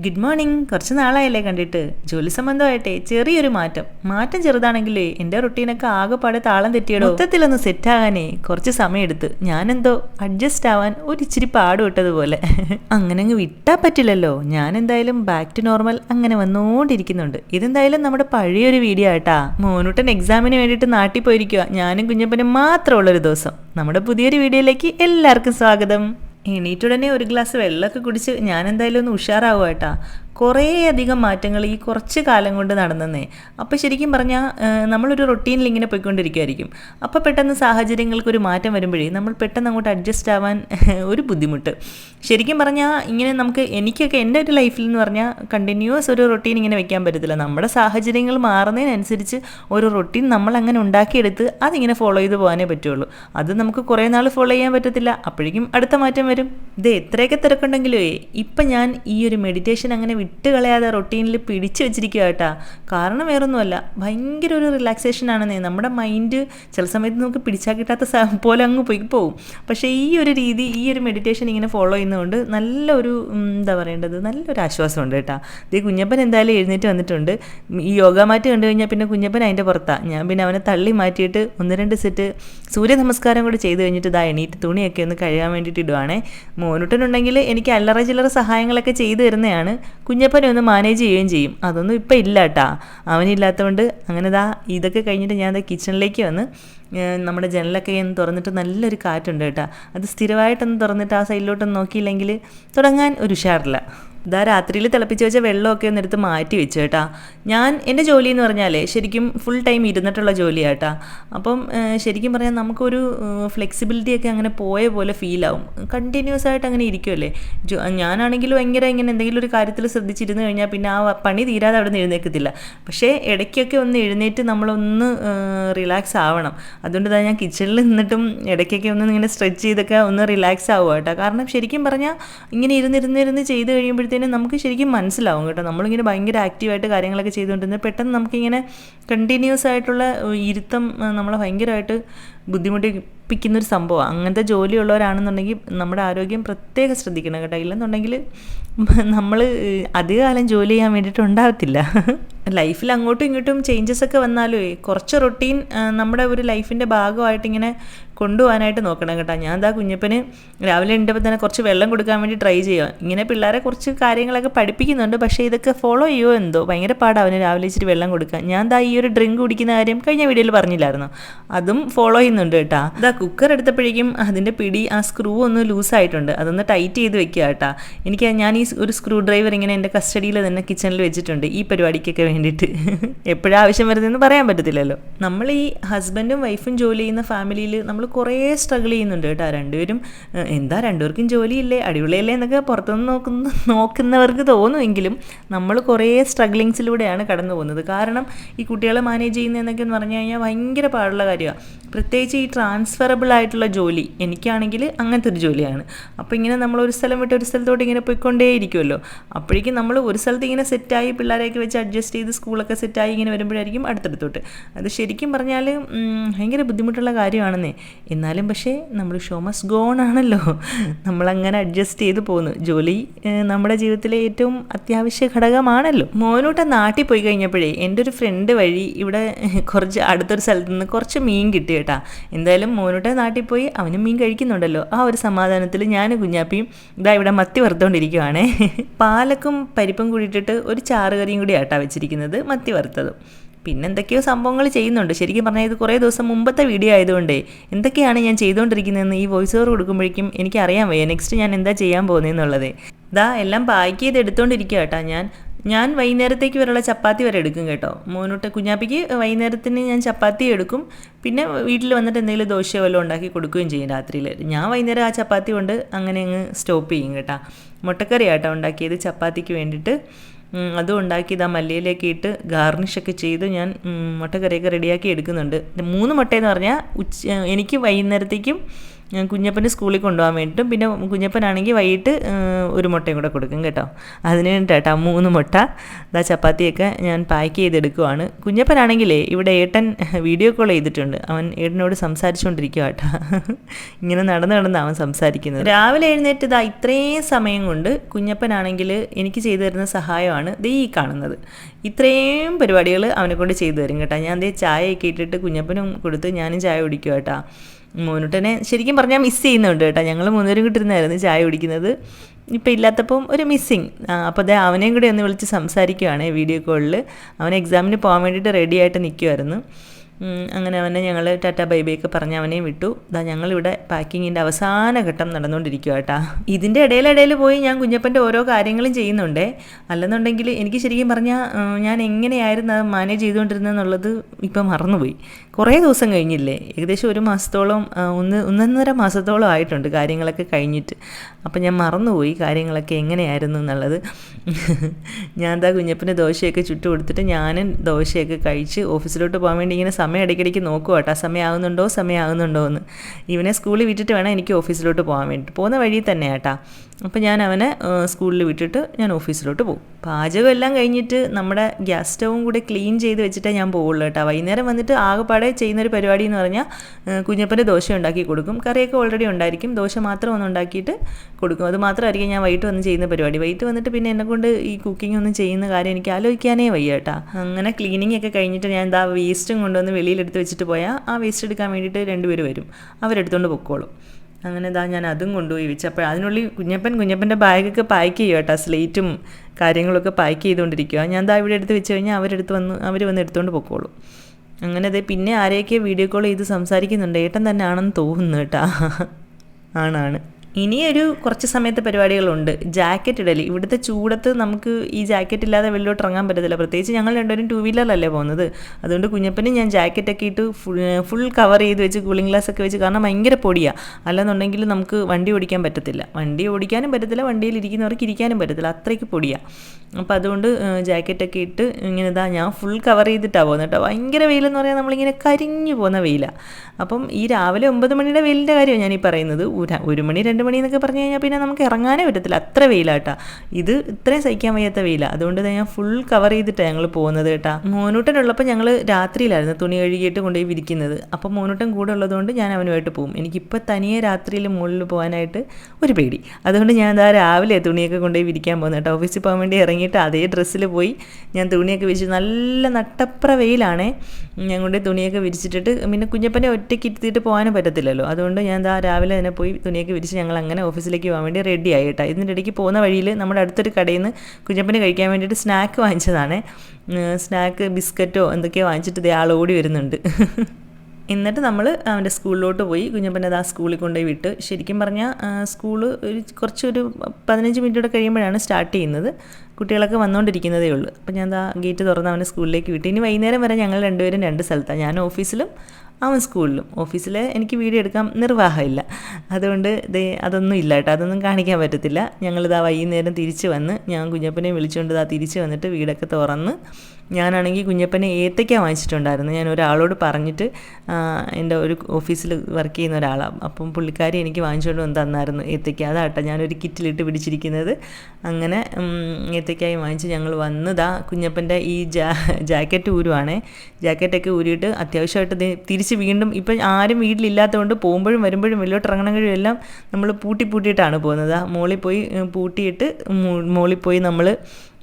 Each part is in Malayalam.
ഗുഡ് മോർണിംഗ് കുറച്ച് നാളായല്ലേ കണ്ടിട്ട്. ജോലി സംബന്ധമായിട്ടെ ചെറിയൊരു മാറ്റം. മാറ്റം ചെറുതാണെങ്കിലേ എന്റെ റുട്ടീനൊക്കെ ആകെപ്പാടെ താളം തെറ്റിയടോ. മൊത്തത്തിലൊന്ന് സെറ്റ് ആകാനേ കുറച്ച് സമയമെടുത്ത് ഞാനെന്തോ അഡ്ജസ്റ്റ് ആവാൻ ഒരു ഇച്ചിരി പാടുവിട്ടതുപോലെ അങ്ങനെ അങ്ങ് വിട്ടാ പറ്റില്ലല്ലോ. ഞാൻ എന്തായാലും ബാക്ക് ടു നോർമൽ അങ്ങനെ വന്നുകൊണ്ടിരിക്കുന്നുണ്ട് ഇതെന്തായാലും നമ്മുടെ പഴയൊരു വീഡിയോ ആട്ടാ മോനൂട്ടൻ എക്സാമിന് വേണ്ടിയിട്ട് നാട്ടിൽ പോയിരിക്കുക ഞാനും കുഞ്ഞപ്പനും മാത്രമുള്ളൊരു ദിവസം. നമ്മുടെ പുതിയൊരു വീഡിയോയിലേക്ക് എല്ലാവർക്കും സ്വാഗതം. എണീറ്റുടനെ ഒരു ഗ്ലാസ് വെള്ളമൊക്കെ കുടിച്ച് ഞാൻ എന്തായാലും ഒന്ന് ഉഷാറാവുക കേട്ടാ. കുറേ അധികം മാറ്റങ്ങൾ ഈ കുറച്ച് കാലം കൊണ്ട് നടന്നേ അപ്പോൾ ശരിക്കും പറഞ്ഞാൽ നമ്മളൊരു റൊട്ടീനിൽ ഇങ്ങനെ പോയിക്കൊണ്ടിരിക്കുമായിരിക്കും അപ്പോൾ പെട്ടെന്ന് സാഹചര്യങ്ങൾക്കൊരു മാറ്റം വരുമ്പോഴേ നമ്മൾ പെട്ടെന്ന് അങ്ങോട്ട് അഡ്ജസ്റ്റ് ആവാൻ ഒരു ബുദ്ധിമുട്ട്. ശരിക്കും പറഞ്ഞാൽ ഇങ്ങനെ നമുക്ക് എനിക്കൊക്കെ എന്റെ ഒരു ലൈഫിൽ എന്ന് പറഞ്ഞാൽ കണ്ടിന്യൂസ് ഒരു റൊട്ടീൻ ഇങ്ങനെ വെക്കാൻ പറ്റത്തില്ല. നമ്മുടെ സാഹചര്യങ്ങൾ മാറുന്നതിനനുസരിച്ച് ഒരു റൊട്ടീൻ നമ്മൾ അങ്ങനെ ഉണ്ടാക്കിയെടുത്ത് അതിങ്ങനെ ഫോളോ ചെയ്ത് പോകാനേ പറ്റുള്ളൂ. അത് നമുക്ക് കുറേ നാൾ ഫോളോ ചെയ്യാൻ പറ്റത്തില്ല. അപ്പോഴേക്കും അടുത്ത മാറ്റം വരും. ഇത് എത്രയൊക്കെ തിരക്കുണ്ടെങ്കിലേ ഇപ്പം ഞാൻ ഈ ഒരു മെഡിറ്റേഷൻ അങ്ങനെ വിട്ട് കളയാതെ റൊട്ടീനിൽ പിടിച്ചു വെച്ചിരിക്കുക കേട്ടാ. കാരണം വേറൊന്നുമല്ല ഭയങ്കര ഒരു റിലാക്സേഷൻ ആണെന്നേ. നമ്മുടെ മൈൻഡ് ചില സമയത്ത് നമുക്ക് പിടിച്ചാൽ കിട്ടാത്ത പോലെ അങ്ങ് പോയി പോകും പക്ഷേ ഈ ഒരു രീതി ഈ ഒരു മെഡിറ്റേഷൻ ഇങ്ങനെ ഫോളോ ചെയ്യുന്നതുകൊണ്ട് നല്ലൊരു എന്താ പറയേണ്ടത്? നല്ലൊരു ആശ്വാസമുണ്ട് കേട്ടാ. ഇത് കുഞ്ഞപ്പൻ എന്തായാലും എഴുന്നേറ്റ് വന്നിട്ടുണ്ട്. ഈ യോഗ മാറ്റ് കണ്ടു കഴിഞ്ഞാൽ പിന്നെ കുഞ്ഞപ്പൻ അതിന്റെ പുറത്താണ് ഞാൻ പിന്നെ അവനെ തള്ളി മാറ്റിയിട്ട് ഒന്ന് രണ്ട് സെറ്റ് സൂര്യ നമസ്കാരം കൂടി ചെയ്ത് കഴിഞ്ഞിട്ട് ഇതാ എണീറ്റ് തുണിയൊക്കെ ഒന്ന് കഴുകാൻ വേണ്ടിയിട്ട് ഇടുവാണേ. മോനുട്ടനുണ്ടെങ്കിൽ എനിക്ക് അല്ലറ ചില്ലറ സഹായങ്ങളൊക്കെ ചെയ്തു തരുന്നതാണ്. കുഞ്ഞപ്പനെ ഒന്ന് മാനേജ് ചെയ്യുകയും ചെയ്യും. അതൊന്നും ഇപ്പം ഇല്ല കേട്ടാ അവനില്ലാത്തതുകൊണ്ട് അങ്ങനെ ദാ ഇതൊക്കെ കഴിഞ്ഞിട്ട് ഞാൻ കിച്ചണിലേക്ക് വന്ന് നമ്മുടെ ജനലൊക്കെ ഒന്ന് തുറന്നിട്ട് നല്ലൊരു കാറ്റുണ്ട് കേട്ടോ. അത് സ്ഥിരമായിട്ടൊന്ന് തുറന്നിട്ട് ആ സൈഡിലോട്ടൊന്ന് നോക്കിയില്ലെങ്കിൽ തുടങ്ങാൻ ഒരു ഉഷാറില്ല. ഇതാ രാത്രിയിൽ തിളപ്പിച്ച് വെച്ച വെള്ളമൊക്കെ ഒന്ന് എടുത്ത് മാറ്റി വെച്ചു കേട്ടാ. ഞാൻ എന്റെ ജോലി എന്ന് പറഞ്ഞാലേ ശരിക്കും ഫുൾ ടൈം ഇരുന്നിട്ടുള്ള ജോലിയാട്ടാ. അപ്പം ശരിക്കും പറഞ്ഞാൽ നമുക്കൊരു ഫ്ലെക്സിബിലിറ്റി ഒക്കെ അങ്ങനെ പോയ പോലെ ഫീലാവും കണ്ടിന്യൂസ് ആയിട്ട് അങ്ങനെ ഇരിക്കുമല്ലേ ഞാനാണെങ്കിലും ഭയങ്കര ഇങ്ങനെ എന്തെങ്കിലും ഒരു കാര്യത്തിൽ ശ്രദ്ധിച്ചിരുന്നു കഴിഞ്ഞാൽ പിന്നെ ആ പണി തീരാതെ അവിടെ നിന്ന് എഴുന്നേക്കത്തില്ല. പക്ഷേ ഇടയ്ക്കൊക്കെ ഒന്ന് എഴുന്നേറ്റ് നമ്മളൊന്ന് റിലാക്സ് ആവണം. അതുകൊണ്ട് തന്നെ ഞാൻ കിച്ചണിൽ നിന്നിട്ടും ഇടയ്ക്കൊക്കെ ഒന്ന് ഇങ്ങനെ സ്ട്രെച്ച് ചെയ്തൊക്കെ ഒന്ന് റിലാക്സ് ആവുക കേട്ടോ കാരണം ശരിക്കും പറഞ്ഞാൽ ഇങ്ങനെ ഇരുന്നിരുന്നിരുന്ന് ചെയ്ത് കഴിയുമ്പോഴത്തേനും നമുക്ക് ശരിക്കും മനസ്സിലാവും കേട്ടോ. നമ്മളിങ്ങനെ ഭയങ്കര ആക്റ്റീവായിട്ട് കാര്യങ്ങളൊക്കെ ചെയ്തുകൊണ്ടിരുന്നത് പെട്ടെന്ന് നമുക്കിങ്ങനെ കണ്ടിന്യൂസ് ആയിട്ടുള്ള ഇരുത്തം നമ്മളെ ഭയങ്കരമായിട്ട് ബുദ്ധിമുട്ടിപ്പിക്കുന്ന ഒരു സംഭവം. അങ്ങനത്തെ ജോലിയുള്ളവരാണെന്നുണ്ടെങ്കിൽ നമ്മുടെ ആരോഗ്യം പ്രത്യേകം ശ്രദ്ധിക്കണം കേട്ടോ. ഇല്ലെന്നുണ്ടെങ്കിൽ നമ്മൾ അധികകാലം ജോലി ചെയ്യാൻ വേണ്ടിയിട്ട് ഉണ്ടാകത്തില്ല ലൈഫിൽ അങ്ങോട്ടും ഇങ്ങോട്ടും ചേഞ്ചസ് ഒക്കെ വന്നാലും കുറച്ച് റൊട്ടീൻ നമ്മുടെ ഒരു ലൈഫിന്റെ ഭാഗമായിട്ട് ഇങ്ങനെ കൊണ്ടുപോകാനായിട്ട് നോക്കണം കേട്ടോ. ഞാൻ എന്താ കുഞ്ഞപ്പന് രാവിലെ ഉണ്ടപ്പോൾ തന്നെ കുറച്ച് വെള്ളം കൊടുക്കാൻ വേണ്ടി ട്രൈ ചെയ്യുക ഇങ്ങനെ പിള്ളേരെ കുറച്ച് കാര്യങ്ങളൊക്കെ പഠിപ്പിക്കുന്നുണ്ട്. പക്ഷേ ഇതൊക്കെ ഫോളോ ചെയ്യുമോ എന്തോ? ഭയങ്കര പാടാണ് അവന് രാവിലെ ഇച്ചിരി വെള്ളം കൊടുക്കുക ഞാൻ എന്താ ഈ ഒരു ഡ്രിങ്ക് കുടിക്കുന്ന കാര്യം കഴിഞ്ഞ വീഡിയോയിൽ പറഞ്ഞില്ലായിരുന്നു? അതും ഫോളോ ചെയ്യുന്നുണ്ട് കേട്ടോ. ഇതാ കുക്കർ എടുത്തപ്പോഴേക്കും അതിന്റെ പിടി ആ സ്ക്രൂ ഒന്ന് ലൂസായിട്ടുണ്ട് അതൊന്ന് ടൈറ്റ് ചെയ്ത് വെക്കുക കേട്ടോ. എനിക്ക് ഞാൻ ഈ ഒരു സ്ക്രൂ ഡ്രൈവർ ഇങ്ങനെ എന്റെ കസ്റ്റഡിയിൽ തന്നെ കിച്ചണിൽ വെച്ചിട്ടുണ്ട്. ഈ പരിപാടിക്കൊക്കെ വേണ്ടിയിട്ട്. എപ്പോഴാണ് ആവശ്യം വരുന്നതെന്ന് പറയാൻ പറ്റത്തില്ലല്ലോ. നമ്മൾ ഈ ഹസ്ബൻഡും വൈഫും ജോലി ചെയ്യുന്ന ഫാമിലിയിൽ നമ്മൾ കുറേ സ്ട്രഗിൾ ചെയ്യുന്നുണ്ട് കേട്ടോ. രണ്ടുപേരും എന്താ രണ്ടുപേർക്കും ജോലിയില്ലേ അടിപൊളിയല്ലേ എന്നൊക്കെ പുറത്തുനിന്ന് നോക്കുന്ന നോക്കുന്നവർക്ക് തോന്നുമെങ്കിലും നമ്മൾ കുറേ സ്ട്രഗ്ലിങ്സിലൂടെയാണ് കടന്നു പോകുന്നത്. കാരണം ഈ കുട്ടികളെ മാനേജ് ചെയ്യുന്നതെന്നൊക്കെ എന്ന് പറഞ്ഞു കഴിഞ്ഞാൽ ഭയങ്കര പാടുള്ള കാര്യമാണ് പ്രത്യേകിച്ച് ഈ ട്രാൻസ്ഫറബിൾ ആയിട്ടുള്ള ജോലി എനിക്കാണെങ്കിൽ അങ്ങനത്തെ ഒരു ജോലിയാണ്. അപ്പോൾ ഇങ്ങനെ നമ്മൾ ഒരു സ്ഥലം വിട്ട് ഒരു സ്ഥലത്തോട്ട് ഇങ്ങനെ പോയിക്കൊണ്ടേയിരിക്കുമല്ലോ അപ്പോഴേക്കും നമ്മൾ ഒരു സ്ഥലത്ത് ഇങ്ങനെ സെറ്റായി പിള്ളേരെയൊക്കെ വെച്ച് അഡ്ജസ്റ്റ് ചെയ്ത് സ്കൂളൊക്കെ സെറ്റായി ഇങ്ങനെ വരുമ്പോഴായിരിക്കും അടുത്തടുത്തോട്ട്. അത് ശരിക്കും പറഞ്ഞാൽ ഭയങ്കര ബുദ്ധിമുട്ടുള്ള കാര്യമാണെന്നേ. എന്നാലും പക്ഷേ നമ്മൾ ഷോമസ് ഗോൺ ആണല്ലോ. നമ്മളങ്ങനെ അഡ്ജസ്റ്റ് ചെയ്ത് പോകുന്നു. ജോലി നമ്മുടെ ജീവിതത്തിലെ ഏറ്റവും അത്യാവശ്യ ഘടകമാണല്ലോ. മോനൂട്ട നാട്ടിൽ പോയി കഴിഞ്ഞപ്പോഴേ എന്റെ ഒരു ഫ്രണ്ട് വഴി ഇവിടെ കുറച്ച് അടുത്തൊരു സ്ഥലത്ത് നിന്ന് കുറച്ച് മീൻ കിട്ടി കേട്ടാ. എന്തായാലും മോനൂട്ട നാട്ടിൽ പോയി അവനും മീൻ കഴിക്കുന്നുണ്ടല്ലോ. ആ ഒരു സമാധാനത്തിൽ ഞാൻ കുഞ്ഞാപ്പിയും ഇതാ ഇവിടെ മത്തി വറുത്തുകൊണ്ടിരിക്കുവാണേ പാലക്കും പരിപ്പും കൂടിയിട്ടിട്ട് ഒരു ചാറുകറിയും കൂടി ആട്ടാ വെച്ചിരിക്കുന്നത് മത്തി വറുത്തതും. പിന്നെ എന്തൊക്കെയോ സംഭവങ്ങൾ ചെയ്യുന്നുണ്ട്. ശരിക്കും പറഞ്ഞാൽ ഇത് കുറേ ദിവസം മുമ്പത്തെ വീഡിയോ ആയതുകൊണ്ടേ എന്തൊക്കെയാണ് ഞാൻ ചെയ്തുകൊണ്ടിരിക്കുന്നതെന്ന് ഈ വോയിസ് ഓവർ കൊടുക്കുമ്പോഴേക്കും എനിക്ക് അറിയാൻ വയ്യ. നെക്സ്റ്റ് ഞാൻ എന്താ ചെയ്യാൻ പോകുന്നതെന്നുള്ളത് ഇതാ എല്ലാം പാക്ക് ചെയ്ത് എടുത്തുകൊണ്ടിരിക്കുക കേട്ടോ ഞാൻ. ഞാൻ വൈകുന്നേരത്തേക്ക് വരെയുള്ള ചപ്പാത്തി വരെ എടുക്കും കേട്ടോ. മോനോട്ട് കുഞ്ഞാപ്പിക്ക് വൈകുന്നേരത്തിന് ഞാൻ ചപ്പാത്തി എടുക്കും. പിന്നെ വീട്ടിൽ വന്നിട്ട് എന്തെങ്കിലും ദോശയോ വല്ലതും ഉണ്ടാക്കി കൊടുക്കുകയും ചെയ്യും രാത്രിയിൽ. ഞാൻ വൈകുന്നേരം ആ ചപ്പാത്തി കൊണ്ട് അങ്ങനെ അങ്ങ് സ്റ്റോപ്പ് ചെയ്യും കേട്ടോ. മുട്ടക്കറി ആട്ടോ ഉണ്ടാക്കിയത് ചപ്പാത്തിക്ക് വേണ്ടിയിട്ട്. അതും ഉണ്ടാക്കി ഇതാ മല്ലിയിലേക്ക് ഇട്ട് ഗാർണിഷൊക്കെ ചെയ്ത് ഞാൻ മുട്ടക്കറിയൊക്കെ റെഡിയാക്കി എടുക്കുന്നുണ്ട്. മൂന്ന് മുട്ടയെന്ന് പറഞ്ഞാൽ ഉച്ച എനിക്ക് വൈകുന്നേരത്തേക്കും കുഞ്ഞപ്പന് സ്കൂളിൽ കൊണ്ടുപോകാൻ വേണ്ടിയിട്ടും പിന്നെ കുഞ്ഞപ്പനാണെങ്കിൽ വൈകിട്ട് ഒരു മുട്ടയും കൂടെ കൊടുക്കും കേട്ടോ. അതിന് വേണ്ടിയിട്ടാ മൂന്ന് മുട്ട ഇതാ ചപ്പാത്തിയൊക്കെ ഞാൻ പാക്ക് ചെയ്തെടുക്കുവാണ്. കുഞ്ഞപ്പനാണെങ്കിലേ ഇവിടെ ഏട്ടൻ വീഡിയോ കോൾ ചെയ്തിട്ടുണ്ട്. അവൻ ഏട്ടനോട് സംസാരിച്ചുകൊണ്ടിരിക്കുക കേട്ടോ ഇങ്ങനെ നടന്ന് നടന്ന് അവൻ സംസാരിക്കുന്നത്. രാവിലെ എഴുന്നേറ്റ് ഇതാ ഇത്രയും സമയം കൊണ്ട് കുഞ്ഞപ്പനാണെങ്കിൽ എനിക്ക് ചെയ്തു തരുന്ന സഹായമാണ് ദൈ ഈ കാണുന്നത്. ഇത്രയും പരിപാടികൾ അവനെ കൊണ്ട് ചെയ്തു തരും കേട്ടോ. ഞാൻ ദേ ചായയൊക്കെ ഇട്ടിട്ട് കുഞ്ഞപ്പനും കൊടുത്ത് ഞാനും ചായ കുടിക്കും കേട്ടോ മോനുട്ടനെ ശരിക്കും പറഞ്ഞാൽ മിസ് ചെയ്യുന്നുണ്ട് കേട്ടോ. ഞങ്ങൾ മൂന്നുപേരും കിട്ടിരുന്നായിരുന്നു ചായ കുടിക്കുന്നത്. ഇപ്പം ഇല്ലാത്തപ്പം ഒരു മിസ്സിങ് അപ്പോൾ അതേ അവനെയും കൂടി ഒന്ന് വിളിച്ച് സംസാരിക്കുവാണ് വീഡിയോ കോളിൽ അവൻ എക്സാമിന് പോകാൻ വേണ്ടിയിട്ട് റെഡി ആയിട്ട് നിൽക്കുമായിരുന്നു അങ്ങനെ അവനെ ഞങ്ങൾ ടാറ്റ ബൈ ബൈ ഒക്കെ പറഞ്ഞ് അവനെയും വിട്ടു. ഇതാ ഞങ്ങളിവിടെ പാക്കിങ്ങിന്റെ അവസാന ഘട്ടം നടന്നുകൊണ്ടിരിക്കുക കേട്ടാ ഇതിന്റെ ഇടയിലിടയിൽ പോയി ഞാൻ കുഞ്ഞപ്പന്റെ ഓരോ കാര്യങ്ങളും ചെയ്യുന്നുണ്ടേ. അല്ലെന്നുണ്ടെങ്കിൽ എനിക്ക് ശരിക്കും പറഞ്ഞാൽ ഞാൻ എങ്ങനെയായിരുന്നു അത് മാനേജ് ചെയ്തുകൊണ്ടിരുന്നതെന്നുള്ളത് ഇപ്പം മറന്നുപോയി. കുറേ ദിവസം കഴിഞ്ഞില്ലേ? ഏകദേശം ഒരു മാസത്തോളം ഒന്ന് ഒന്നൊന്നര മാസത്തോളം ആയിട്ടുണ്ട് കാര്യങ്ങളൊക്കെ കഴിഞ്ഞിട്ട്. അപ്പം ഞാൻ മറന്നുപോയി കാര്യങ്ങളൊക്കെ എങ്ങനെയായിരുന്നു എന്നുള്ളത്. ഞാൻ എന്താ കുഞ്ഞപ്പന്റെ ദോശയൊക്കെ ചുട്ടു കൊടുത്തിട്ട് ഞാനും ദോശയൊക്കെ കഴിച്ച് ഓഫീസിലോട്ട് പോകാൻ വേണ്ടി ഇങ്ങനെ സമയം ഇടയ്ക്കിടയ്ക്ക് നോക്കുക കേട്ടോ. സമയം സമയമാകുന്നുണ്ടോ സമയം ആകുന്നുണ്ടോ എന്ന്. ഇവനെ സ്കൂളിൽ വിട്ടിട്ട് വേണം എനിക്ക് ഓഫീസിലോട്ട് പോകാൻ വേണ്ടി പോകുന്ന വഴി തന്നെ കേട്ടാ. അപ്പോൾ ഞാൻ അവനെ സ്കൂളിൽ വിട്ടിട്ട് ഞാൻ ഓഫീസിലോട്ട് പോകും. പാചകം എല്ലാം കഴിഞ്ഞിട്ട് നമ്മുടെ ഗ്യാസ് സ്റ്റവും കൂടെ ക്ലീൻ ചെയ്ത് വെച്ചിട്ടേ ഞാൻ പോവുള്ളൂ കേട്ടോ. വൈകുന്നേരം വന്നിട്ട് ആകെപ്പാടെ ചെയ്യുന്നൊരു പരിപാടി എന്ന് പറഞ്ഞാൽ കുഞ്ഞപ്പന്റെ ദോശ ഉണ്ടാക്കി കൊടുക്കും. കറിയൊക്കെ ഓൾറെഡി ഉണ്ടായിരിക്കും. ദോശ മാത്രം ഒന്ന് ഉണ്ടാക്കിയിട്ട് കൊടുക്കും. അത് മാത്രമായിരിക്കും ഞാൻ വൈകിട്ട് വന്ന് ചെയ്യുന്ന പരിപാടി. വൈകിട്ട് വന്നിട്ട് പിന്നെ എന്നെ കൊണ്ട് ഈ കുക്കിംഗ് ഒന്നും ചെയ്യുന്ന കാര്യം എനിക്ക് ആലോചിക്കാനേ വയ്യ കേട്ടോ. അങ്ങനെ ക്ലീനിങ് ഒക്കെ കഴിഞ്ഞിട്ട് ഞാൻ എന്താ വേസ്റ്റും കൊണ്ടുവന്ന് വെളിയിലെടുത്ത് വെച്ചിട്ട് പോയാൽ ആ വേസ്റ്റ് എടുക്കാൻ വേണ്ടിയിട്ട് രണ്ടുപേർ വരും. അവരെടുത്തുകൊണ്ട് പൊക്കോളും. അങ്ങനെ ഇതാ ഞാൻ അതും കൊണ്ടുപോയി വെച്ച് അപ്പോൾ അതിനുള്ളിൽ കുഞ്ഞപ്പൻ കുഞ്ഞപ്പന്റെ ബാഗൊക്കെ പാക്ക് ചെയ്യുക കേട്ടോ സ്ലേറ്റും കാര്യങ്ങളൊക്കെ പാക്ക് ചെയ്തുകൊണ്ടിരിക്കുക ഞാൻ ദാ ഇവിടെ എടുത്ത് വെച്ച് കഴിഞ്ഞാൽ അവരെടുത്ത് വന്ന് അവർ വന്ന് എടുത്തുകൊണ്ട് പൊക്കോളൂ. അങ്ങനെ അതെ പിന്നെ ആരെയൊക്കെ വീഡിയോ കോൾ ചെയ്ത് സംസാരിക്കുന്നുണ്ട്. ഏട്ടൻ തന്നെ ആണെന്ന് തോന്നുന്നു കേട്ടാ. ആണാണ്. ഇനിയൊരു കുറച്ച് സമയത്തെ പരിപാടികളുണ്ട്. ജാക്കറ്റ് ഇടൽ ഇവിടുത്തെ ചൂടത്ത് നമുക്ക് ഈ ജാക്കറ്റ് ഇല്ലാതെ വെളിലോട്ട് ഇറങ്ങാൻ പറ്റത്തില്ല. പ്രത്യേകിച്ച് ഞങ്ങൾ രണ്ടുപേരും ടൂ വീലറിലല്ലേ പോകുന്നത്. അതുകൊണ്ട് കുഞ്ഞപ്പനും ഞാൻ ജാക്കറ്റൊക്കെ ഇട്ട് ഫുൾ ഫുൾ കവർ ചെയ്ത് വെച്ച് കൂളിംഗ് ഗ്ലാസ് ഒക്കെ വെച്ച് കാരണം ഭയങ്കര പൊടിയാണ് അല്ലെന്നുണ്ടെങ്കിൽ നമുക്ക് വണ്ടി ഓടിക്കാൻ പറ്റത്തില്ല. വണ്ടി ഓടിക്കാനും പറ്റത്തില്ല. വണ്ടിയിൽ ഇരിക്കുന്നവർക്ക് ഇരിക്കാനും പറ്റത്തില്ല. അത്രയ്ക്ക് പൊടിയാണ് അപ്പോൾ അതുകൊണ്ട് ജാക്കറ്റൊക്കെ ഇട്ട് ഇങ്ങനെ ഇതാ ഞാൻ ഫുൾ കവർ ചെയ്തിട്ടാണ് പോകുന്നത് കേട്ടോ ഭയങ്കര വെയിലെന്ന് പറയാൻ നമ്മളിങ്ങനെ കരിഞ്ഞു പോകുന്ന വെയിലാണ് അപ്പം ഈ രാവിലെ ഒമ്പത് മണിയുടെ വെയിലിന്റെ കാര്യമാണ് ഞാൻ ഈ പറയുന്നത്. ഒരു- മണി രണ്ട് മണി എന്നൊക്കെ പറഞ്ഞു കഴിഞ്ഞാൽ പിന്നെ നമുക്ക് ഇറങ്ങാനേ പറ്റത്തില്ല. അത്ര വെയിലാട്ടാ ഇത് ഇത്രയും സഹിക്കാൻ വയ്യാത്ത വെയിലാണ് അതുകൊണ്ട് ഞാൻ ഫുൾ കവർ ചെയ്തിട്ടാണ് ഞങ്ങൾ പോകുന്നത് കേട്ടാ മോനൂട്ടനുള്ളപ്പോൾ ഞങ്ങൾ രാത്രിയിലായിരുന്നു തുണി കഴുകിയിട്ട് കൊണ്ടുപോയി വിരിക്കുന്നത്. അപ്പം മോനൂട്ടൻ കൂടെ ഉള്ളതുകൊണ്ട് ഞാൻ അവനുമായിട്ട് പോകും. എനിക്കിപ്പോൾ തനിയെ രാത്രിയിൽ മുകളിൽ പോകാനായിട്ട് ഒരു പേടി. അതുകൊണ്ട് ഞാൻ എന്താ രാവിലെ തുണിയൊക്കെ കൊണ്ടുപോയി വിരിക്കാൻ പോകുന്നത് കേട്ടോ ഓഫീസിൽ പോകാൻ വേണ്ടി ഇറങ്ങിയിട്ട് അതേ ഡ്രസ്സിൽ പോയി. ഞാൻ തുണിയൊക്കെ വിരിച്ച് നല്ല നട്ടപ്ര വെയിലാണേ. കൊണ്ട് തുണിയൊക്കെ വിരിച്ചിട്ടിട്ട് പിന്നെ കുഞ്ഞപ്പനെ ഒറ്റയ്ക്ക് ഇരുത്തിയിട്ട് പോകാനും പറ്റത്തില്ലല്ലോ. അതുകൊണ്ട് ഞാൻ എന്താ രാവിലെ തന്നെ പോയി തുണിയൊക്കെ വിരിച്ച് ഞങ്ങൾ അങ്ങനെ ഓഫീസിലേക്ക് പോകാൻ വേണ്ടി റെഡി ആയി ഇതിന്റെ ഇടയ്ക്ക് പോകുന്ന വഴിയിൽ നമ്മുടെ അടുത്തൊരു കടയിൽ നിന്ന് കുഞ്ഞപ്പനെ കഴിക്കാൻ വേണ്ടിയിട്ട് സ്നാക്ക് വാങ്ങിച്ചതാണ്. സ്നാക്ക് ബിസ്ക്കറ്റോ എന്തൊക്കെയോ വാങ്ങിച്ചിട്ട് ഇതേ ആൾ ഓടി വരുന്നുണ്ട്. എന്നിട്ട് നമ്മൾ അവന്റെ സ്കൂളിലോട്ട് പോയി. കുഞ്ഞപ്പന്റെ അത് ആ സ്കൂളിൽ കൊണ്ടുപോയി വിട്ട്. ശരിക്കും പറഞ്ഞാൽ സ്കൂൾ ഒരു കുറച്ചൊരു പതിനഞ്ച് മിനിറ്റോടെ കഴിയുമ്പോഴാണ് സ്റ്റാർട്ട് ചെയ്യുന്നത്. കുട്ടികളൊക്കെ വന്നുകൊണ്ടിരിക്കുന്നതേ ഉള്ളൂ. അപ്പോൾ ഞാൻ ആ ഗേറ്റ് തുറന്ന് അവനെ സ്കൂളിലേക്ക് വിട്ടു. ഇനി വൈകുന്നേരം വരെ ഞങ്ങൾ രണ്ടുപേരും രണ്ട് സ്ഥലത്താണ് ഞാൻ ഓഫീസിലും അവൻ സ്കൂളിലും ഓഫീസിൽ എനിക്ക് വീഡിയോ എടുക്കാൻ നിർവാഹമില്ല. അതുകൊണ്ട് ദേ അതൊന്നും ഇല്ല കേട്ടോ. അതൊന്നും കാണിക്കാൻ പറ്റത്തില്ല. ഞങ്ങളിതാ വൈകുന്നേരം തിരിച്ച് വന്ന് ഞാൻ കുഞ്ഞപ്പനെ വിളിച്ചുകൊണ്ട് ഇതാ തിരിച്ച് വന്നിട്ട് വീടൊക്കെ തുറന്ന് ഞാനാണെങ്കിൽ കുഞ്ഞപ്പനെ ഏത്തയ്ക്ക വാങ്ങിച്ചിട്ടുണ്ടായിരുന്നു. ഞാൻ ഒരാളോട് പറഞ്ഞിട്ട് എന്റെ ഒരു ഓഫീസിൽ വർക്ക് ചെയ്യുന്ന ഒരാളാണ് അപ്പം പുള്ളിക്കാരി എനിക്ക് വാങ്ങിച്ചുകൊണ്ട് വന്ന് തന്നായിരുന്നു ഏത്തയ്ക്ക. അതാട്ടെ ഞാനൊരു കിറ്റിലിട്ട് പിടിച്ചിരിക്കുന്നത്. അങ്ങനെ ഏത്തയ്ക്കായി വാങ്ങിച്ച് ഞങ്ങൾ വന്നതാ കുഞ്ഞപ്പന്റെ ഈ ജാ ജാക്കറ്റ് ഊരുവാണേ. ജാക്കറ്റൊക്കെ ഊരിയിട്ട് അത്യാവശ്യമായിട്ട് ദേ വീണ്ടും ഇപ്പം ആരും വീട്ടിലില്ലാത്തതുകൊണ്ട് പോകുമ്പോഴും വരുമ്പോഴും വെള്ളോട്ട് ഇറങ്ങണമെങ്കിലും എല്ലാം നമ്മൾ പൂട്ടി പൂട്ടിയിട്ടാണ് പോകുന്നത്. മോളിൽ പോയി പൂട്ടിയിട്ട് മോളിൽ പോയി നമ്മൾ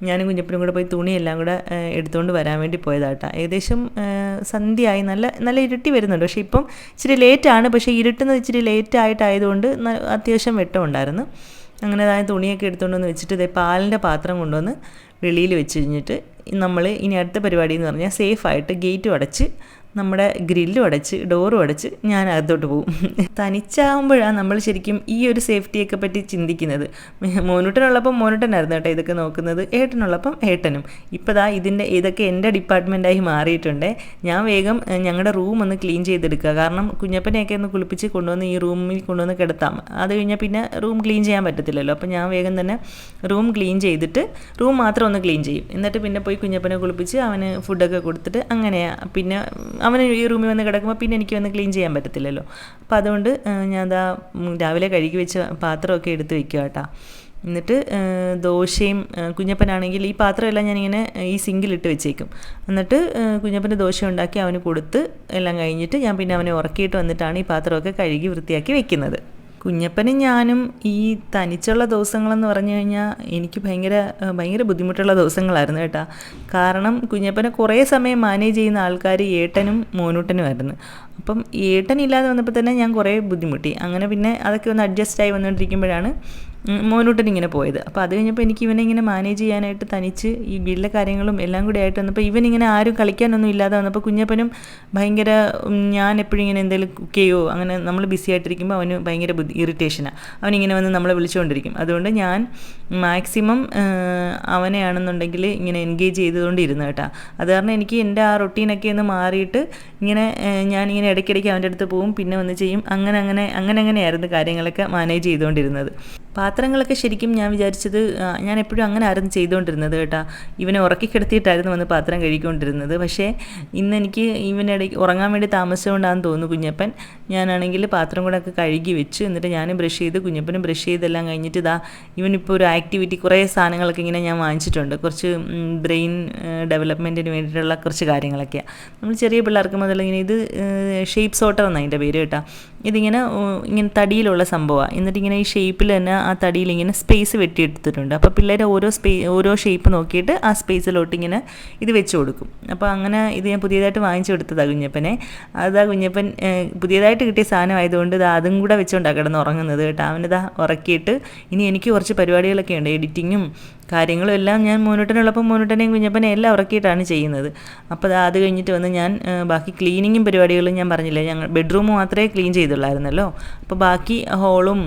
ഞാനും കുഞ്ഞപ്പനും കൂടെ പോയി തുണിയെല്ലാം കൂടെ എടുത്തുകൊണ്ട് വരാൻ വേണ്ടി പോയതാട്ടാ. ഏകദേശം സന്ധ്യയായി. നല്ല നല്ല ഇരുട്ടി വരുന്നുണ്ട്. പക്ഷേ ഇപ്പം ഇച്ചിരി ലേറ്റാണ്. പക്ഷേ ഇരുട്ടുന്നത് ഇച്ചിരി ലേറ്റ് ആയിട്ടായതുകൊണ്ട് ന- അത്യാവശ്യം വെട്ടമുണ്ടായിരുന്നു അങ്ങനെ അതായത് തുണിയൊക്കെ എടുത്തുകൊണ്ട് വന്ന് വെച്ചിട്ട് ഇതേ പാലിന്റെ പാത്രം കൊണ്ടുവന്ന് വെളിയിൽ വെച്ച് കഴിഞ്ഞിട്ട് നമ്മൾ ഇനി അടുത്ത പരിപാടി എന്ന് പറഞ്ഞാൽ സേഫായിട്ട് ഗേറ്റും അടച്ച് നമ്മുടെ ഗ്രില്ലും അടച്ച് ഡോറും അടച്ച് ഞാൻ അകത്തോട്ട് പോകും. തനിച്ചാകുമ്പോഴാണ് നമ്മൾ ശരിക്കും ഈ ഒരു സേഫ്റ്റിയൊക്കെ പറ്റി ചിന്തിക്കുന്നത്. മോനൂട്ടനുള്ളപ്പം മോനൂട്ടനായിരുന്നു കേട്ടോ ഇതൊക്കെ നോക്കുന്നത്. ഏട്ടനുള്ളപ്പം ഏട്ടനും. ഇപ്പോൾ ദാ ഇതിന്റെ ഇതൊക്കെ എന്റെ ഡിപ്പാർട്ട്മെന്റായി മാറിയിട്ടുണ്ട്. ഞാൻ വേഗം ഞങ്ങളുടെ റൂം ഒന്ന് ക്ലീൻ ചെയ്തെടുക്കുക. കാരണം കുഞ്ഞപ്പനെയൊക്കെ ഒന്ന് കുളിപ്പിച്ച് കൊണ്ടുവന്ന് ഈ റൂമിൽ കൊണ്ടുവന്ന് കിടത്താം. അത് കഴിഞ്ഞാൽ പിന്നെ റൂം ക്ലീൻ ചെയ്യാൻ പറ്റത്തില്ലല്ലോ. അപ്പോൾ ഞാൻ വേഗം തന്നെ റൂം ക്ലീൻ ചെയ്തിട്ട് റൂം മാത്രം ഒന്ന് ക്ലീൻ ചെയ്യും. എന്നിട്ട് പിന്നെ പോയി കുഞ്ഞപ്പനെ കുളിപ്പിച്ച് അവന് ഫുഡൊക്കെ കൊടുത്തിട്ട് അങ്ങനെയാണ് പിന്നെ അവന് ഈ റൂമിൽ വന്ന് കിടക്കുമ്പോൾ പിന്നെ എനിക്ക് വന്ന് ക്ലീൻ ചെയ്യാൻ പറ്റത്തില്ലല്ലോ. അപ്പോൾ അതുകൊണ്ട് ഞാൻ അതാ രാവിലെ കഴുകി വെച്ച പാത്രമൊക്കെ എടുത്ത് വെക്കുക കേട്ടോ എന്നിട്ട് ദോശയും കുഞ്ഞപ്പനാണെങ്കിൽ ഈ പാത്രമെല്ലാം ഞാനിങ്ങനെ ഈ സിങ്കിലിട്ട് വെച്ചേക്കും. എന്നിട്ട് കുഞ്ഞപ്പന്റെ ദോശ ഉണ്ടാക്കി അവന് കൊടുത്ത് എല്ലാം കഴിഞ്ഞിട്ട് ഞാൻ പിന്നെ അവനെ ഉറക്കിയിട്ട് വന്നിട്ടാണ് ഈ പാത്രമൊക്കെ കഴുകി വൃത്തിയാക്കി വെക്കുന്നത്. കുഞ്ഞപ്പനും ഞാനും ഈ തനിച്ചുള്ള ദിവസങ്ങളെന്ന് പറഞ്ഞു കഴിഞ്ഞാൽ എനിക്ക് ഭയങ്കര ഭയങ്കര ബുദ്ധിമുട്ടുള്ള ദിവസങ്ങളായിരുന്നു കേട്ടോ. കാരണം കുഞ്ഞപ്പനെ കുറേ സമയം മാനേജ് ചെയ്യുന്ന ആൾക്കാർ ഏട്ടനും മോനൂട്ടനുമായിരുന്നു അപ്പം ഏട്ടനില്ലാതെ വന്നപ്പോൾ തന്നെ ഞാൻ കുറേ ബുദ്ധിമുട്ടി. അങ്ങനെ പിന്നെ അതൊക്കെ ഒന്ന് അഡ്ജസ്റ്റ് ആയി വന്നുകൊണ്ടിരിക്കുമ്പോഴാണ് ഉം, മോനൂട്ടൻ ഇങ്ങനെ പോയത്. അപ്പോൾ അത് കഴിഞ്ഞപ്പോൾ എനിക്ക് ഇവനെ ഇങ്ങനെ മാനേജ് ചെയ്യാനായിട്ട് തനിച്ച് ഈ വീട്ടിലെ കാര്യങ്ങളും എല്ലാം കൂടി ആയിട്ട് വന്നപ്പോൾ ഇവൻ ഇങ്ങനെ ആരും കളിക്കാനൊന്നും ഇല്ലാതെ വന്നപ്പോൾ കുഞ്ഞപ്പനും ഭയങ്കര ഞാൻ എപ്പോഴും ഇങ്ങനെ എന്തെങ്കിലും കുക്ക് അങ്ങനെ നമ്മൾ ബിസി ആയിട്ടിരിക്കുമ്പോൾ അവന് ഭയങ്കര ബുദ്ധി ഇറിറ്റേഷനാണ് അവനിങ്ങനെ വന്ന് നമ്മളെ വിളിച്ചുകൊണ്ടിരിക്കും അതുകൊണ്ട് ഞാൻ മാക്സിമം അവനെയാണെന്നുണ്ടെങ്കിൽ ഇങ്ങനെ എൻഗേജ് ചെയ്തുകൊണ്ടിരുന്നു കേട്ടോ. അത് കാരണം എനിക്ക് എന്റെ ആ റൊട്ടീനൊക്കെ ഒന്ന് മാറിയിട്ട് ഇങ്ങനെ ഞാനിങ്ങനെ ഇടയ്ക്കിടയ്ക്ക് അവന്റെ അടുത്ത് പോവും പിന്നെ വന്ന് ചെയ്യും. അങ്ങനെ അങ്ങനെ അങ്ങനെ അങ്ങനെയായിരുന്നു കാര്യങ്ങളൊക്കെ മാനേജ് ചെയ്തുകൊണ്ടിരുന്നത്. പാത്രങ്ങളൊക്കെ ശരിക്കും ഞാൻ വിചാരിച്ചത് ഞാൻ എപ്പോഴും അങ്ങനെ ആയിരുന്നു ചെയ്തുകൊണ്ടിരുന്നത് കേട്ടോ. ഇവനെ ഉറക്കി കിടത്തിയിട്ടായിരുന്നു വന്ന് പാത്രം കഴിക്കൊണ്ടിരുന്നത് പക്ഷേ ഇന്ന് എനിക്ക് ഇവനിടയ്ക്ക് ഉറങ്ങാൻ വേണ്ടി താമസിച്ചുകൊണ്ടാണെന്ന് തോന്നുന്നു കുഞ്ഞപ്പൻ. ഞാനാണെങ്കിൽ പാത്രം കൂടെ ഒക്കെ കഴുകി വെച്ച്. എന്നിട്ട് ഞാനും ബ്രഷ് ചെയ്ത് കുഞ്ഞപ്പനും ബ്രഷ് ചെയ്തെല്ലാം കഴിഞ്ഞിട്ട് ഇതാ ഇവനിപ്പോൾ ഒരു ആക്ടിവിറ്റി കുറേ സാധനങ്ങളൊക്കെ ഇങ്ങനെ ഞാൻ വാങ്ങിച്ചിട്ടുണ്ട്. കുറച്ച് ബ്രെയിൻ ഡെവലപ്മെന്റിന് വേണ്ടിയിട്ടുള്ള കുറച്ച് കാര്യങ്ങളൊക്കെയാണ് നമ്മൾ ചെറിയ പിള്ളേർക്ക് മുതൽ ഇങ്ങനെ ഇത് ഷേപ്പ് സോട്ടർ എന്നാണ് അതിന്റെ പേര് കേട്ടോ. ഇതിങ്ങനെ ഇങ്ങനെ തടിയിലുള്ള സംഭവമാണ് എന്നിട്ട് ഇങ്ങനെ ഈ ഷേപ്പിൽ തന്നെ ആ തടിയിൽ ഇങ്ങനെ സ്പേസ് വെട്ടിയെടുത്തിട്ടുണ്ട്. അപ്പോൾ പിള്ളേർ ഓരോ സ്പേ ഓരോ ഷേപ്പ് നോക്കിയിട്ട് ആ സ്പേസിലോട്ട് ഇങ്ങനെ ഇത് വെച്ച് കൊടുക്കും. അപ്പോൾ അങ്ങനെ ഇത് ഞാൻ പുതിയതായിട്ട് വാങ്ങിച്ചു കൊടുത്തതാണ് കുഞ്ഞപ്പനെ. അതാ കുഞ്ഞപ്പൻ പുതിയതായിട്ട് കിട്ടിയ സാധനം ആയതുകൊണ്ട് ഇത് അതും കൂടെ വെച്ചുകൊണ്ടാണ് കിടന്ന് ഉറങ്ങുന്നത് കേട്ടോ. അവനിതാ ഉറക്കിയിട്ട് ഇനി എനിക്ക് കുറച്ച് പരിപാടികളൊക്കെ ഉണ്ട്. എഡിറ്റിങ്ങും കാര്യങ്ങളും എല്ലാം ഞാൻ മോനൂട്ടനുള്ളപ്പോൾ മോനൂട്ടനെയും കുഞ്ഞപ്പനെ എല്ലാം ഉറക്കിയിട്ടാണ് ചെയ്യുന്നത്. അപ്പോൾ അത് കഴിഞ്ഞിട്ട് വന്ന് ഞാൻ ബാക്കി ക്ലീനിങ്ങും പരിപാടികളും ഞാൻ പറഞ്ഞില്ല ഞങ്ങൾ ബെഡ്റൂം മാത്രമേ ക്ലീൻ ചെയ്തുള്ളായിരുന്നല്ലോ. അപ്പോൾ ബാക്കി ഹോളും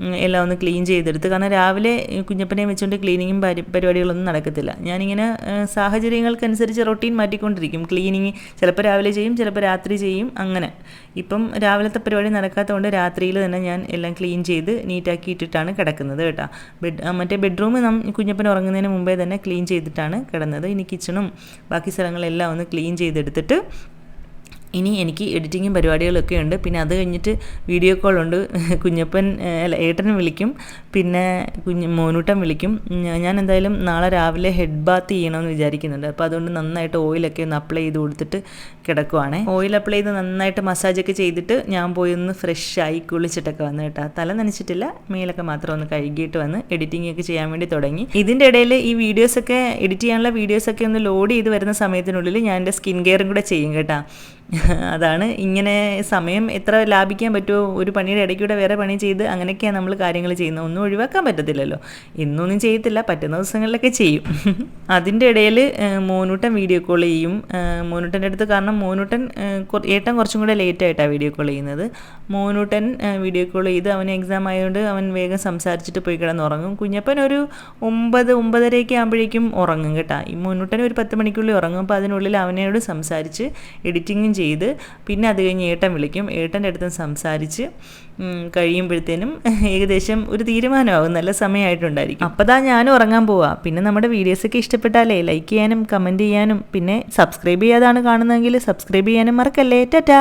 എല്ലാം ഒന്ന് ക്ലീൻ ചെയ്തെടുത്ത്. കാരണം രാവിലെ കുഞ്ഞപ്പനെ വെച്ചുകൊണ്ട് ക്ലീനിങ്ങും പരി പരിപാടികളൊന്നും നടക്കത്തില്ല. ഞാനിങ്ങനെ സാഹചര്യങ്ങൾക്കനുസരിച്ച് റൊട്ടീൻ മാറ്റിക്കൊണ്ടിരിക്കും. ക്ലീനിങ് ചിലപ്പോൾ രാവിലെ ചെയ്യും ചിലപ്പോൾ രാത്രി ചെയ്യും. അങ്ങനെ. ഇപ്പം രാവിലത്തെ പരിപാടി നടക്കാത്തതുകൊണ്ട് രാത്രിയിൽ തന്നെ ഞാൻ എല്ലാം ക്ലീൻ ചെയ്ത് നീറ്റാക്കി ഇട്ടിട്ടാണ് കിടക്കുന്നത് കേട്ടോ. ബെഡ് മറ്റേ ബെഡ്റൂം നം കുഞ്ഞപ്പൻ ഉറങ്ങുന്നതിന് മുമ്പേ തന്നെ ക്ലീൻ ചെയ്തിട്ടാണ് കിടന്നത്. ഇനി കിച്ചണും ബാക്കി സ്ഥലങ്ങളെല്ലാം ഒന്ന് ക്ലീൻ ചെയ്തെടുത്തിട്ട് ഇനി എനിക്ക് എഡിറ്റിങ്ങും പരിപാടികളൊക്കെ ഉണ്ട്. പിന്നെ അത് കഴിഞ്ഞിട്ട് വീഡിയോ ഉണ്ട്. കുഞ്ഞപ്പൻ അല്ല ഏട്ടൻ വിളിക്കും. പിന്നെ കുഞ്ഞ് മോനൂട്ടൻ വിളിക്കും. ഞാൻ എന്തായാലും നാളെ രാവിലെ ഹെഡ് ബാത്ത് ചെയ്യണമെന്ന് വിചാരിക്കുന്നുണ്ട്. അപ്പോൾ അതുകൊണ്ട് നന്നായിട്ട് ഓയിലൊക്കെ ഒന്ന് അപ്ലൈ ചെയ്ത് കൊടുത്തിട്ട് കിടക്കുവാണേ. ഓയിൽ അപ്ലൈ ചെയ്ത് നന്നായിട്ട് മസാജൊക്കെ ചെയ്തിട്ട് ഞാൻ പോയി ഒന്ന് ഫ്രഷ് ആയി കുളിച്ചിട്ടൊക്കെ വന്ന് കേട്ടോ. തല നനച്ചിട്ടില്ല. മേലൊക്കെ മാത്രം ഒന്ന് കഴുകിയിട്ട് വന്ന് എഡിറ്റിംഗ് ഒക്കെ ചെയ്യാൻ വേണ്ടി തുടങ്ങി. ഇതിന്റെ ഇടയിൽ ഈ വീഡിയോസൊക്കെ എഡിറ്റ് ചെയ്യാനുള്ള വീഡിയോസൊക്കെ ഒന്ന് ലോഡ് ചെയ്ത് വരുന്ന സമയത്തിനുള്ളിൽ ഞാൻ എന്റെ സ്കിൻ കെയറും കൂടെ ചെയ്യും കേട്ടോ. അതാണ് ഇങ്ങനെ സമയം എത്ര ലാഭിക്കാൻ പറ്റുമോ ഒരു പണിയുടെ ഇടയ്ക്കൂടെ വേറെ പണി ചെയ്ത് അങ്ങനെയൊക്കെയാണ് നമ്മൾ കാര്യങ്ങൾ ചെയ്യുന്നത്. ഒന്നും ഒഴിവാക്കാൻ പറ്റത്തില്ലല്ലോ. ഇന്നൊന്നും ചെയ്യത്തില്ല പറ്റുന്ന ദിവസങ്ങളിലൊക്കെ ചെയ്യും. അതിന്റെ ഇടയിൽ മോനൂട്ടൻ വീഡിയോ കോൾ ചെയ്യും. മോനൂട്ടന്റെ അടുത്ത് കാരണം മോനൂട്ടൻ ഏട്ടൻ കുറച്ചും കൂടെ ലേറ്റ് ആയിട്ടാണ് വീഡിയോ കോൾ ചെയ്യുന്നത്. മോനൂട്ടൻ വീഡിയോ കോൾ ചെയ്ത് അവന് എക്സാം ആയതുകൊണ്ട് അവൻ വേഗം സംസാരിച്ചിട്ട് പോയി കിടന്ന് ഉറങ്ങും. കുഞ്ഞപ്പൻ ഒരു ഒമ്പത് ഒമ്പതരയൊക്കെ ആകുമ്പോഴേക്കും ഉറങ്ങും കേട്ടോ. ഈ മോനൂട്ടൻ ഒരു പത്ത് മണിക്കുള്ളിൽ ഉറങ്ങും. അപ്പോൾ അതിനുള്ളിൽ അവനോട് സംസാരിച്ച് എഡിറ്റിങ്ങും ചെയ്ത് പിന്നെ അത് കഴിഞ്ഞ് ഏട്ടൻ വിളിക്കും. ഏട്ടന്റെ അടുത്തും സംസാരിച്ച് കഴിയുമ്പോഴത്തേനും ഏകദേശം ഒരു തീരുമാനമാകും. നല്ല സമയമായിട്ടുണ്ടായിരിക്കും. അപ്പോൾ താ ഞാനും ഉറങ്ങാൻ പോവാ. പിന്നെ നമ്മുടെ വീഡിയോസൊക്കെ ഇഷ്ടപ്പെട്ടാലേ ലൈക്ക് ചെയ്യാനും കമന്റ് ചെയ്യാനും പിന്നെ സബ്സ്ക്രൈബ് ചെയ്യാതാണ് കാണുന്നതെങ്കിൽ സബ്സ്ക്രൈബ് ചെയ്യാനും മറക്കല്ലേ. ടാറ്റാ.